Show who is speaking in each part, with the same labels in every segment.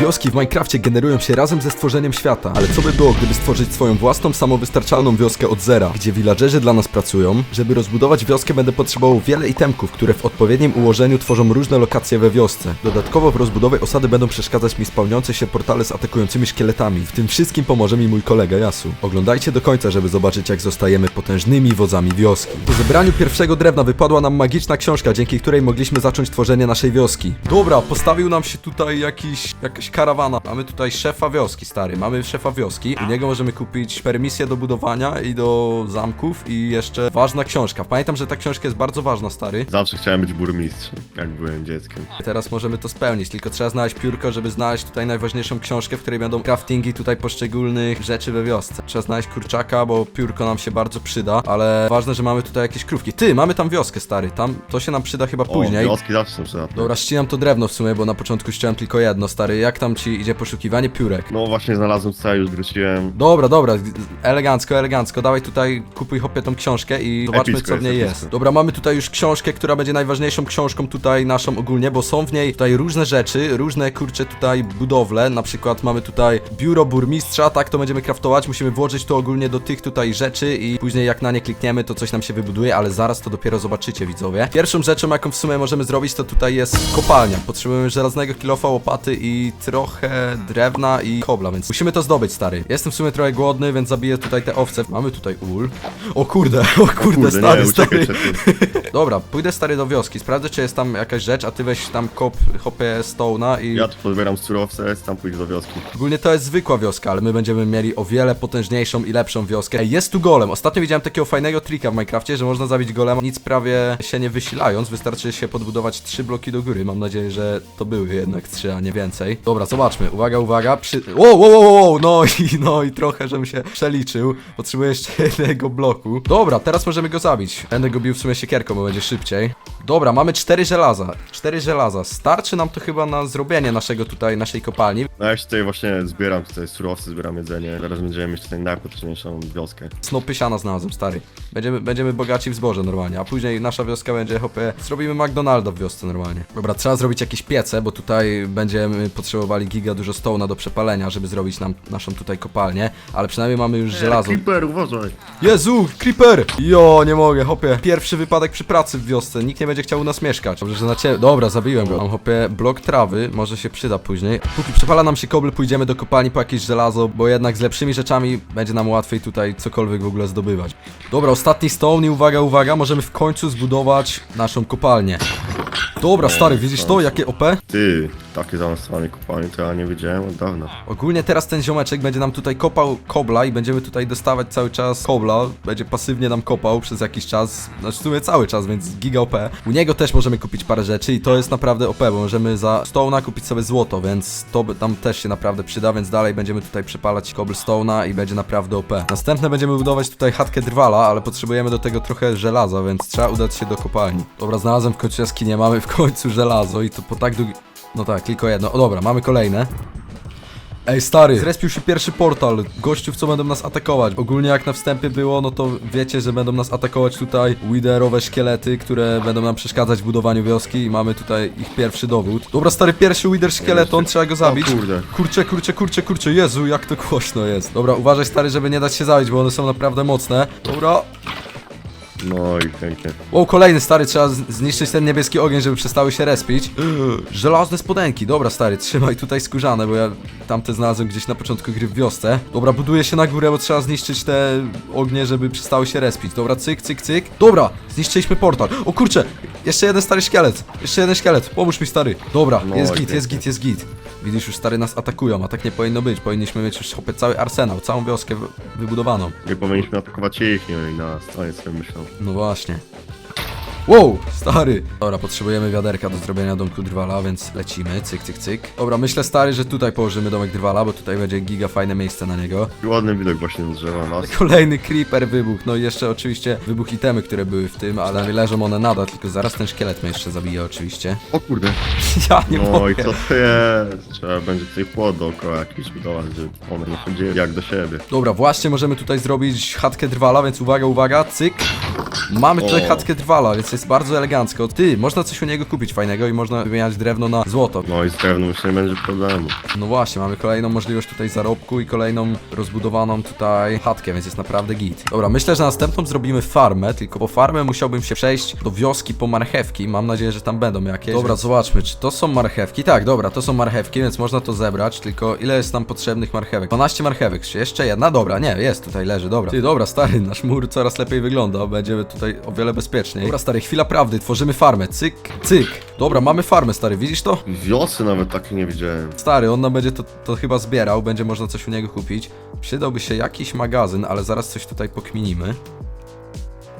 Speaker 1: Wioski w Minecrafcie generują się razem ze stworzeniem świata, ale co by było, gdyby stworzyć swoją własną, samowystarczalną wioskę od zera, gdzie villagerzy dla nas pracują? Żeby rozbudować wioskę będę potrzebował wiele itemków, które w odpowiednim ułożeniu tworzą różne lokacje we wiosce. Dodatkowo w rozbudowie osady będą przeszkadzać mi spełniające się portale z atakującymi szkieletami. W tym wszystkim pomoże mi mój kolega Yasu. Oglądajcie do końca, żeby zobaczyć jak zostajemy potężnymi wodzami wioski. Po zebraniu pierwszego drewna wypadła nam magiczna książka, dzięki której mogliśmy zacząć tworzenie naszej wioski. Dobra, postawił nam się tutaj jakiś, jakaś karawana. Mamy tutaj szefa wioski, stary. Mamy szefa wioski. U niego możemy kupić permisję do budowania i do zamków i jeszcze ważna książka. Pamiętam, że ta książka jest bardzo ważna, stary.
Speaker 2: Zawsze chciałem być burmistrzem, jak byłem dzieckiem.
Speaker 1: Teraz możemy to spełnić, tylko trzeba znaleźć piórko, żeby znaleźć tutaj najważniejszą książkę, w której będą craftingi tutaj poszczególnych rzeczy we wiosce. Trzeba znaleźć kurczaka, bo piórko nam się bardzo przyda, ale ważne, że mamy tutaj jakieś krówki. Ty, mamy tam wioskę, stary, tam to się nam przyda chyba
Speaker 2: O,
Speaker 1: później.
Speaker 2: wioski zawsze są przydatne.
Speaker 1: Dobra, ścinam to drewno w sumie, bo na początku ściąłem tylko jedno, stary. Jak tam ci idzie poszukiwanie piórek?
Speaker 2: No właśnie znalazłem już wróciłem.
Speaker 1: Dobra, dobra, elegancko, elegancko. Dawaj tutaj, kupuj hopie tą książkę i zobaczmy,
Speaker 2: Epicko
Speaker 1: co w niej
Speaker 2: jest,
Speaker 1: jest.
Speaker 2: epicko.
Speaker 1: Dobra, mamy tutaj już książkę, która będzie najważniejszą książką tutaj naszą ogólnie, bo są w niej tutaj różne rzeczy, różne kurcze tutaj budowle. Na przykład mamy tutaj biuro burmistrza, tak to będziemy craftować. Musimy włożyć to ogólnie do tych tutaj rzeczy i później jak na nie klikniemy, to coś nam się wybuduje, ale zaraz to dopiero zobaczycie, widzowie. Pierwszą rzeczą, jaką w sumie możemy zrobić, to tutaj jest kopalnia. Potrzebujemy żelaznego kilofa, łopaty i trochę drewna i kobla, więc musimy to zdobyć, stary. Jestem w sumie trochę głodny, więc zabiję tutaj te owce. Mamy tutaj ul. O kurde, o kurde,
Speaker 2: Kurde,
Speaker 1: stary,
Speaker 2: nie, uciekaj
Speaker 1: stary. Dobra, pójdę stary do wioski, sprawdzę czy jest tam jakaś rzecz, a ty weź tam kop, hopę stone'a i...
Speaker 2: Ja tu podbieram surowce, tam pójdę do wioski.
Speaker 1: Ogólnie to jest zwykła wioska, ale my będziemy mieli o wiele potężniejszą i lepszą wioskę. Ej, jest tu golem. Ostatnio widziałem takiego fajnego trika w Minecrafcie, że można zabić golema nic prawie się nie wysilając. Wystarczy się podbudować trzy bloki do góry. Mam nadzieję, że to były jednak trzy, a nie więcej. Dobra, zobaczmy. Uwaga, uwaga. Przy... Wow, wow, wow, wow. No i, no i trochę, żebym się przeliczył. Potrzebuję jeszcze jednego bloku. Dobra, teraz możemy go zabić. Będę go bił w sumie siekierką, bo będzie szybciej. Dobra, mamy cztery żelaza. Cztery żelaza. Starczy nam to chyba na zrobienie naszego tutaj, naszej kopalni.
Speaker 2: No ja się tutaj właśnie zbieram tutaj surowce, zbieram jedzenie. Zaraz będziemy mieć tutaj najpotężniejszą wioskę.
Speaker 1: Snopy siana znalazłem, stary. Będziemy, będziemy bogaci w zboże normalnie, a później nasza wioska będzie, hopie, zrobimy McDonalda w wiosce normalnie. Dobra, trzeba zrobić jakieś piece, bo tutaj będziemy potrzebowali giga dużo stołna do przepalenia, żeby zrobić nam naszą tutaj kopalnię, ale przynajmniej mamy już żelazo.
Speaker 2: Creeper, uważaj!
Speaker 1: Jezu, creeper! Jo, nie mogę, hopie. Pierwszy wypadek przy pracy w wiosce, nikt nie będzie chciał u nas mieszkać. Dobrze, że na ciebie... Dobra, zabiłem go. Mam, hopie, blok trawy, może się przyda później. Póki przepala nam się kobly, pójdziemy do kopalni po jakieś żelazo, bo jednak z lepszymi rzeczami będzie nam łatwiej tutaj cokolwiek w ogóle zdobywać. Dobra, ostatni stone i uwaga, uwaga, możemy w końcu zbudować naszą kopalnię. Dobra, stary, widzisz to? Jakie OP?
Speaker 2: Ty, takie zaawansowane kopalnie to ja nie wiedziałem od dawna.
Speaker 1: Ogólnie teraz ten ziomeczek będzie nam tutaj kopał kobla i będziemy tutaj dostawać cały czas kobla. Będzie pasywnie nam kopał przez jakiś czas, znaczy w sumie cały czas, więc giga OP. U niego też możemy kupić parę rzeczy i to jest naprawdę OP, bo możemy za stone'a kupić sobie złoto, więc to tam też się naprawdę przyda, więc dalej będziemy tutaj przepalać cobblestone'a i będzie naprawdę OP. Następne będziemy budować tutaj chatkę drwala, ale potrzebujemy do tego trochę żelaza, więc trzeba udać się do kopalni. Dobra, znalazłem w końcu jaskinię, mamy w końcu żelazo i to po tak długi... No tak, tylko jedno. O dobra, mamy kolejne. Ej stary, zrespił się pierwszy portal, gościów co będą nas atakować. Ogólnie jak na wstępie było, no to wiecie, że będą nas atakować tutaj widerowe szkielety, które będą nam przeszkadzać w budowaniu wioski i mamy tutaj ich pierwszy dowód. Dobra stary, pierwszy wider szkieleton, trzeba go zabić.
Speaker 2: O kurde.
Speaker 1: Kurczę, kurczę, kurczę, kurczę, Jezu, jak to głośno jest. Dobra, uważaj stary, żeby nie dać się zabić, bo one są naprawdę mocne. Dobra.
Speaker 2: No i pięknie.
Speaker 1: Wow, kolejny stary, trzeba z- zniszczyć ten niebieski ogień, żeby przestały się respić. Żelazne spodenki, dobra stary, trzymaj tutaj skórzane, bo ja tamte znalazłem gdzieś na początku gry w wiosce. Dobra, buduję się na górę, bo trzeba zniszczyć te ognie, żeby przestały się respić. Dobra, cyk, cyk, cyk. Dobra, zniszczyliśmy portal. O kurczę, jeszcze jeden stary szkielet, jeszcze jeden szkielet, pomóż mi stary. Dobra,
Speaker 2: No
Speaker 1: jest
Speaker 2: i
Speaker 1: git, jest git, jest git. Widzisz, już stary nas atakują, a tak nie powinno być. Powinniśmy mieć już chopie cały arsenał, całą wioskę wy- wybudowaną.
Speaker 2: Nie powinniśmy atakować ich, nie oni nas, to jest myślą.
Speaker 1: No właśnie. Wow, stary! Dobra, potrzebujemy wiaderka do zrobienia domku drwala, więc lecimy, cyk, cyk, cyk. Dobra, myślę stary, że tutaj położymy domek drwala, bo tutaj będzie giga fajne miejsce na niego.
Speaker 2: I ładny widok właśnie z drzewa nas.
Speaker 1: Kolejny creeper wybuch, no i jeszcze oczywiście wybuch itemy, które były w tym, ale leżą one nadal, tylko zaraz ten szkielet mnie jeszcze zabije oczywiście.
Speaker 2: O kurde.
Speaker 1: Ja nie
Speaker 2: No i
Speaker 1: mogę.
Speaker 2: co to jest? Trzeba będzie tutaj płot dookoła jakiś budować, żeby one nie chodziły jak do siebie.
Speaker 1: Dobra, właśnie możemy tutaj zrobić chatkę drwala, więc uwaga, uwaga, cyk. Mamy tutaj
Speaker 2: O.
Speaker 1: chatkę Drwala, więc jest bardzo elegancko. Ty, można coś u niego kupić fajnego i można wymieniać drewno na złoto.
Speaker 2: No i z drewnem już nie będzie problemu.
Speaker 1: No właśnie, mamy kolejną możliwość tutaj zarobku i kolejną rozbudowaną tutaj chatkę, więc jest naprawdę git. Dobra, myślę, że następną zrobimy farmę, tylko po farmę musiałbym się przejść do wioski po marchewki. Mam nadzieję, że tam będą jakieś. Dobra, zobaczmy, czy to są marchewki? Tak, dobra, to są marchewki, więc można to zebrać, tylko ile jest nam potrzebnych marchewek? 12 marchewek, czy jeszcze jedna? Dobra, nie, jest, tutaj leży, dobra. Ty, dobra, stary, nasz mur coraz lepiej wygląda, będziemy tutaj o wiele bezpieczniej. Dobra, stary, chwila prawdy, tworzymy farmę, cyk, cyk. Dobra, mamy farmę, stary, widzisz to?
Speaker 2: Wiosy nawet takiej nie widziałem.
Speaker 1: Stary, on nam będzie to, to chyba zbierał, będzie można coś u niego kupić. Przydałby się jakiś magazyn, ale zaraz coś tutaj pokminimy.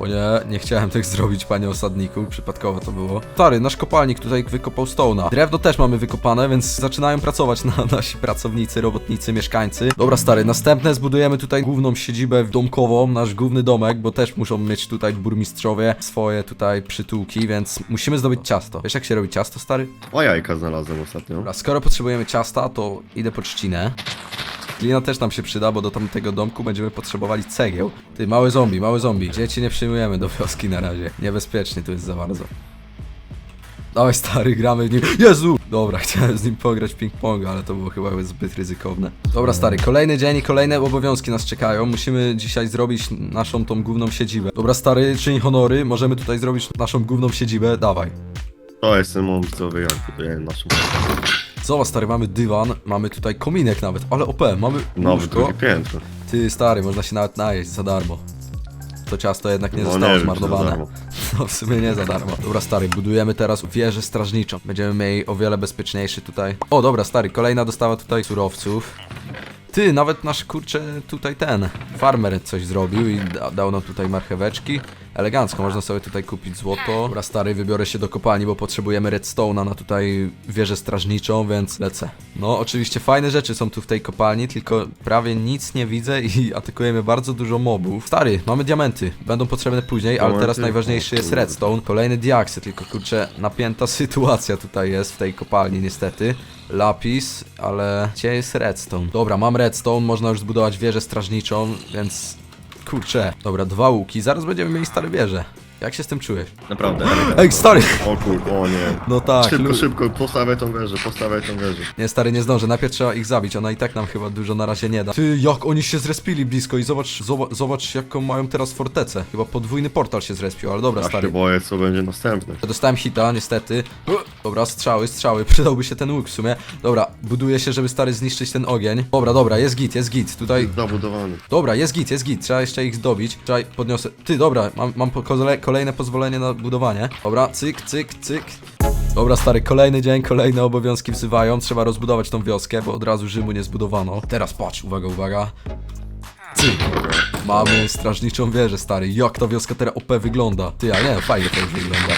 Speaker 1: O nie, nie chciałem tak zrobić, panie osadniku, przypadkowo to było. Stary, nasz kopalnik tutaj wykopał stone'a. Drewno też mamy wykopane, więc zaczynają pracować na nasi pracownicy, robotnicy, mieszkańcy. Dobra, stary, następne zbudujemy tutaj główną siedzibę domkową, nasz główny domek, bo też muszą mieć tutaj burmistrzowie swoje tutaj przytułki, więc musimy zdobyć ciasto. Wiesz jak się robi ciasto, stary?
Speaker 2: O jajka znalazłem ostatnio.
Speaker 1: Dobra, skoro potrzebujemy ciasta, to idę po trzcinę. Glina też nam się przyda, bo do tamtego domku będziemy potrzebowali cegieł. Ty, mały zombie, mały zombie. Dzieci nie przyjmujemy do wioski na razie. Niebezpiecznie tu jest za bardzo. Dawaj stary, gramy w nim. Jezu! Dobra, chciałem z nim pograć ping-ponga, ale to było chyba zbyt ryzykowne. Dobra stary, kolejny dzień i kolejne obowiązki nas czekają. Musimy dzisiaj zrobić naszą tą główną siedzibę. Dobra stary, czyń honory, możemy tutaj zrobić naszą główną siedzibę. Dawaj.
Speaker 2: To jest ten moment, co ja buduję naszą
Speaker 1: Zobacz stary, mamy dywan, mamy tutaj kominek nawet, ale OP, mamy
Speaker 2: nowe
Speaker 1: łóżko.
Speaker 2: drugie piętro.
Speaker 1: Ty stary, można się nawet najeść za darmo. To ciasto jednak nie
Speaker 2: No
Speaker 1: zostało
Speaker 2: nie wiem, czy za
Speaker 1: zmarnowane.
Speaker 2: darmo.
Speaker 1: No w sumie nie za darmo. Dobra stary, budujemy teraz wieżę strażniczą. Będziemy mieli o wiele bezpieczniejszy tutaj. O dobra stary, kolejna dostawa tutaj surowców. Ty, nawet nasz kurczę tutaj ten farmer coś zrobił i da, dał nam tutaj marcheweczki. Elegancko, można sobie tutaj kupić złoto. Dobra stary, wybiorę się do kopalni, bo potrzebujemy redstone'a na tutaj wieżę strażniczą, więc lecę. No oczywiście fajne rzeczy są tu w tej kopalni, tylko prawie nic nie widzę i atakujemy bardzo dużo mobów. Stary, mamy diamenty, będą potrzebne później, ale teraz najważniejszy jest redstone. Kolejny diaksy, tylko kurczę, napięta sytuacja tutaj jest w tej kopalni niestety. Lapis, ale gdzie jest redstone? Dobra, mam redstone, można już zbudować wieżę strażniczą, więc kurczę. Dobra, dwa łuki, zaraz będziemy mieli stare wieże. Jak się z tym czujesz?
Speaker 2: Naprawdę.
Speaker 1: Ej, stary!
Speaker 2: O kur, o nie.
Speaker 1: No tak,
Speaker 2: Szybko,
Speaker 1: lu-
Speaker 2: szybko, postawię tą wieżę, postawię tą wieżę.
Speaker 1: Nie, stary, nie zdążę. Najpierw trzeba ich zabić. Ona i tak nam chyba dużo na razie nie da. Ty, jak oni się zrespili blisko i zobacz, zobacz, zobacz jaką mają teraz fortecę. Chyba podwójny portal się zrespił, ale dobra,
Speaker 2: Ja
Speaker 1: stary.
Speaker 2: się boję, co będzie następne.
Speaker 1: Dostałem hita, niestety. Dobra, strzały, strzały. Przydałby się ten łuk w sumie. Dobra, buduje się, żeby stary zniszczyć ten ogień. Dobra, dobra, jest git, jest git. Tutaj.
Speaker 2: Zabudowany.
Speaker 1: Dobra, jest git, jest git. Trzeba jeszcze ich zdobić. Trzeba podniosę. Ty, dobra, mam, mam po- kole- kolejne pozwolenie na budowanie. Dobra, cyk, cyk, cyk. Dobra, stary, kolejny dzień, kolejne obowiązki wzywają. Trzeba rozbudować tą wioskę, bo od razu Rzymu nie zbudowano. Teraz patrz, uwaga, uwaga. Cyk. Mamy strażniczą wieżę, stary. Jak ta wioska teraz OP wygląda? Ty, a nie, fajnie to już wygląda.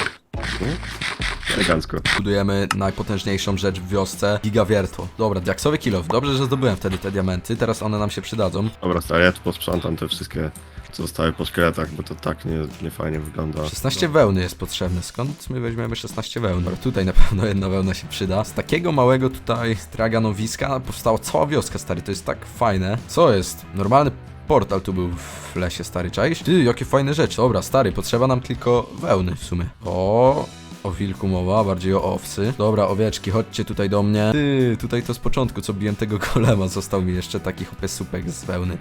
Speaker 2: Elegancko.
Speaker 1: Budujemy najpotężniejszą rzecz w wiosce, gigawiertło. Dobra, diaksowy kilof. Dobrze, że zdobyłem wtedy te diamenty, teraz one nam się przydadzą.
Speaker 2: Dobra, stary, ja tu posprzątam te wszystkie, co zostały po szkieletach, bo to tak nie, nie fajnie wygląda.
Speaker 1: 16 wełny jest potrzebne. Skąd my weźmiemy 16 wełn? Dobra, tutaj na pewno jedna wełna się przyda. Z takiego małego tutaj straganowiska powstała cała wioska, stary. To jest tak fajne. Co jest? Normalny portal tu był w lesie, stary. Czaisz? Ty, jakie fajne rzeczy. Dobra, stary, potrzeba nam tylko wełny w sumie. O... O wilku mowa, bardziej o owcy. Dobra, owieczki, chodźcie tutaj do mnie. Ty, tutaj to z początku, co biłem tego golema, został mi jeszcze taki chopie supek z wełny.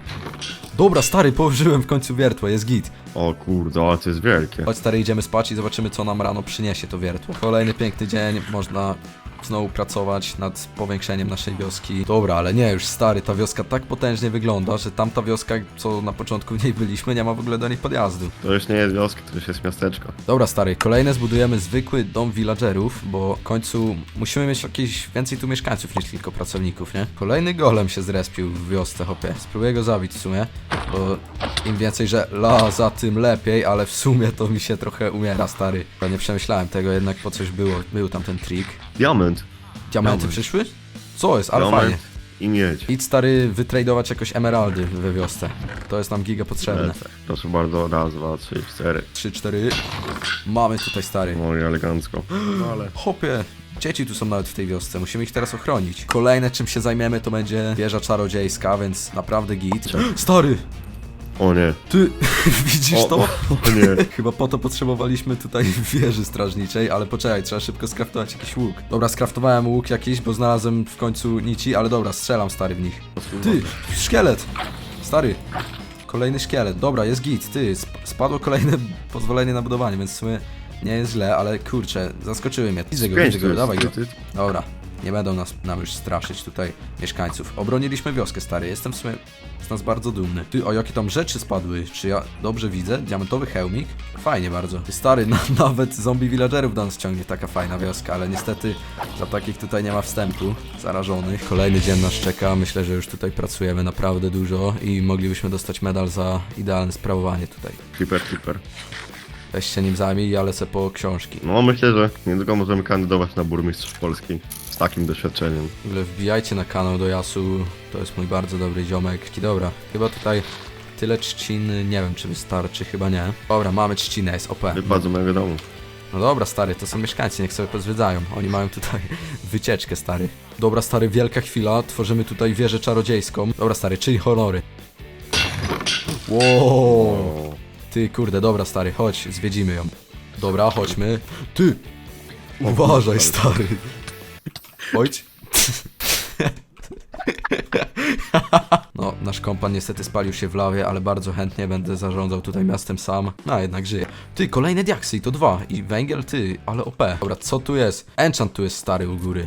Speaker 1: Dobra, stary, położyłem w końcu wiertło, jest git.
Speaker 2: O kurde, ale to jest wielkie.
Speaker 1: Chodź stary, idziemy spać i zobaczymy co nam rano przyniesie to wiertło. Kolejny piękny dzień, można znowu pracować nad powiększeniem naszej wioski. Dobra, ale nie, już stary, ta wioska tak potężnie wygląda, że tamta wioska, co na początku w niej byliśmy, nie ma w ogóle do niej podjazdu.
Speaker 2: To już nie jest wioska, to już jest miasteczko.
Speaker 1: Dobra stary, kolejne zbudujemy zwykły dom villagerów, bo w końcu musimy mieć jakieś więcej tu mieszkańców niż tylko pracowników, nie? Kolejny golem się zrespił w wiosce, hopie. Spróbuję go zabić w sumie, bo im więcej, że la za tym lepiej, ale w sumie to mi się trochę umiera, stary. Bo nie przemyślałem tego, jednak po coś było, był tam ten trik.
Speaker 2: Diament.
Speaker 1: Diamenty
Speaker 2: Diament.
Speaker 1: przyszły? Co jest, ale
Speaker 2: Diament
Speaker 1: fajnie.
Speaker 2: i miedź.
Speaker 1: Idź stary, wytradować jakoś emeraldy we wiosce. To jest nam giga potrzebne.
Speaker 2: Lecę. Proszę bardzo, raz, dwa, trzy, cztery.
Speaker 1: 3, 4. Mamy tutaj stary.
Speaker 2: Oj, elegancko. No ale...
Speaker 1: Hopie, dzieci tu są nawet w tej wiosce, musimy ich teraz ochronić. Kolejne czym się zajmiemy to będzie wieża czarodziejska, więc naprawdę git. Stary!
Speaker 2: O nie.
Speaker 1: Ty, widzisz
Speaker 2: O,
Speaker 1: to?
Speaker 2: o, nie.
Speaker 1: Chyba po to potrzebowaliśmy tutaj wieży strażniczej, ale poczekaj, trzeba szybko skraftować jakiś łuk. Dobra, skraftowałem łuk jakiś, bo znalazłem w końcu nici, ale dobra, strzelam stary w nich. Ty, szkielet! Stary, kolejny szkielet. Dobra, jest git, ty, sp spadło kolejne pozwolenie na budowanie, więc w sumie nie jest źle, ale kurczę, zaskoczyły mnie. Widzę go, widzę go, dawaj go. Dobra, nie będą nas, nam już straszyć tutaj mieszkańców. Obroniliśmy wioskę, stary, jestem w sumie z nas bardzo dumny. Ty, o jakie tam rzeczy spadły, czy ja dobrze widzę? Diamentowy hełmik? Fajnie bardzo. Ty, stary, na, nawet zombie villagerów do nas ciągnie taka fajna wioska, ale niestety dla takich tutaj nie ma wstępu, zarażonych. Kolejny dzień nas czeka, myślę, że już tutaj pracujemy naprawdę dużo i moglibyśmy dostać medal za idealne sprawowanie tutaj.
Speaker 2: Creeper, creeper.
Speaker 1: Weź się nim zajmij, ja lecę po książki.
Speaker 2: No myślę, że niedługo możemy kandydować na burmistrz Polski takim doświadczeniem.
Speaker 1: W ogóle wbijajcie na kanał do Jasu, to jest mój bardzo dobry ziomek. I dobra, chyba tutaj tyle trzcin, nie wiem czy wystarczy, chyba nie. Dobra, mamy trzcinę, jest OP.
Speaker 2: Wypadł z mojego domu.
Speaker 1: No dobra, stary, to są mieszkańcy, niech sobie pozwiedzają. Oni mają tutaj wycieczkę, stary. Dobra, stary, wielka chwila, tworzymy tutaj wieżę czarodziejską. Dobra, stary, czyli honory. Wow. Ty, kurde, dobra, stary, chodź, zwiedzimy ją. Dobra, chodźmy. Ty! Uważaj, stary. Chodź. No, nasz kompan niestety spalił się w lawie, ale bardzo chętnie będę zarządzał tutaj miastem sam. No, jednak żyje. Ty, kolejne diaksy i to dwa. I węgiel, ty, ale OP. Dobra, co tu jest? Enchant tu jest stary u góry.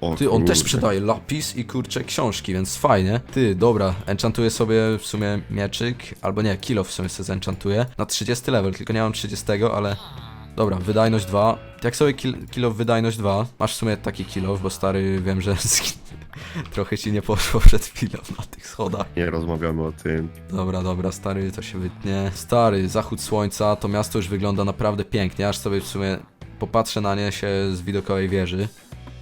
Speaker 2: o
Speaker 1: Ty, on też
Speaker 2: kurde.
Speaker 1: sprzedaje lapis i kurcze książki, więc fajnie. Ty, dobra, enchantuję sobie w sumie mieczyk, albo nie, kilo w sumie sobie zenchantuję. Na 30 level, tylko nie mam 30, ale... Dobra, wydajność 2. Jak sobie kil kilo wydajność 2, masz w sumie taki kilo, bo stary wiem, że trochę ci nie poszło przed chwilą na tych schodach.
Speaker 2: Nie rozmawiamy o tym.
Speaker 1: Dobra, dobra, stary, to się wytnie. Stary, zachód słońca, to miasto już wygląda naprawdę pięknie, aż sobie w sumie popatrzę na nie się z widokowej wieży,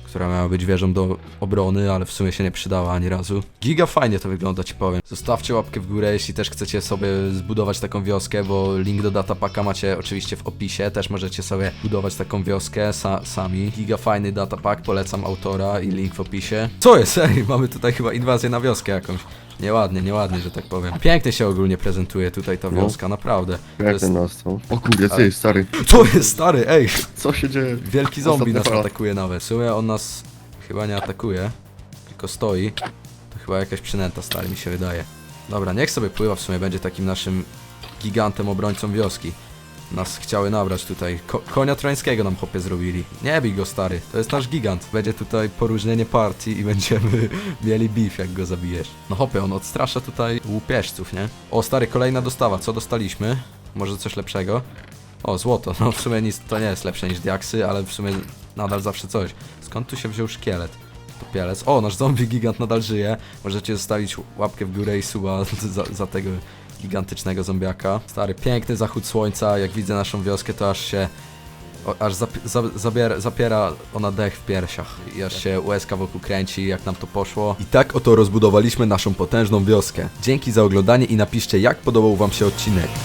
Speaker 1: która miała być wieżą do obrony, ale w sumie się nie przydała ani razu. Giga fajnie to wygląda, ci powiem. Zostawcie łapkę w górę, jeśli też chcecie sobie zbudować taką wioskę, bo link do datapaka macie oczywiście w opisie, też możecie sobie budować taką wioskę sa sami. Giga fajny datapak, polecam autora i link w opisie. Co jest? Ej, mamy tutaj chyba inwazję na wioskę jakąś. Nieładnie, nieładnie, że tak powiem. Pięknie się ogólnie prezentuje tutaj ta
Speaker 2: No.
Speaker 1: wioska, naprawdę. To
Speaker 2: Jak
Speaker 1: jest...
Speaker 2: ten nastał? O kurde, ty, stary.
Speaker 1: Co jest stary? Ej!
Speaker 2: Co się dzieje?
Speaker 1: Wielki zombie
Speaker 2: Ostatnia
Speaker 1: nas
Speaker 2: fala.
Speaker 1: atakuje nawet. W sumie on nas chyba nie atakuje, tylko stoi. To chyba jakaś przynęta stary mi się wydaje. Dobra, niech sobie pływa w sumie, będzie takim naszym gigantem obrońcą wioski. Nas chciały nabrać tutaj. Ko konia trojańskiego nam chłopie zrobili. Nie bij go stary, to jest nasz gigant. Będzie tutaj poróżnienie partii i będziemy mieli beef jak go zabijesz. No chłopie, on odstrasza tutaj łupieżców, nie? O stary, kolejna dostawa, co dostaliśmy? Może coś lepszego? O, złoto. No w sumie nic, to nie jest lepsze niż diaksy, ale w sumie nadal zawsze coś. Skąd tu się wziął szkielet? Topielec. O, nasz zombie gigant nadal żyje. Możecie zostawić łapkę w górę i suba za, za tego gigantycznego zombiaka. Stary, piękny zachód słońca. Jak widzę naszą wioskę, to aż się... O, aż zap, za, zapiera ona dech w piersiach i aż się łezka wokół kręci, jak nam to poszło. I tak oto rozbudowaliśmy naszą potężną wioskę. Dzięki za oglądanie i napiszcie, jak podobał wam się odcinek.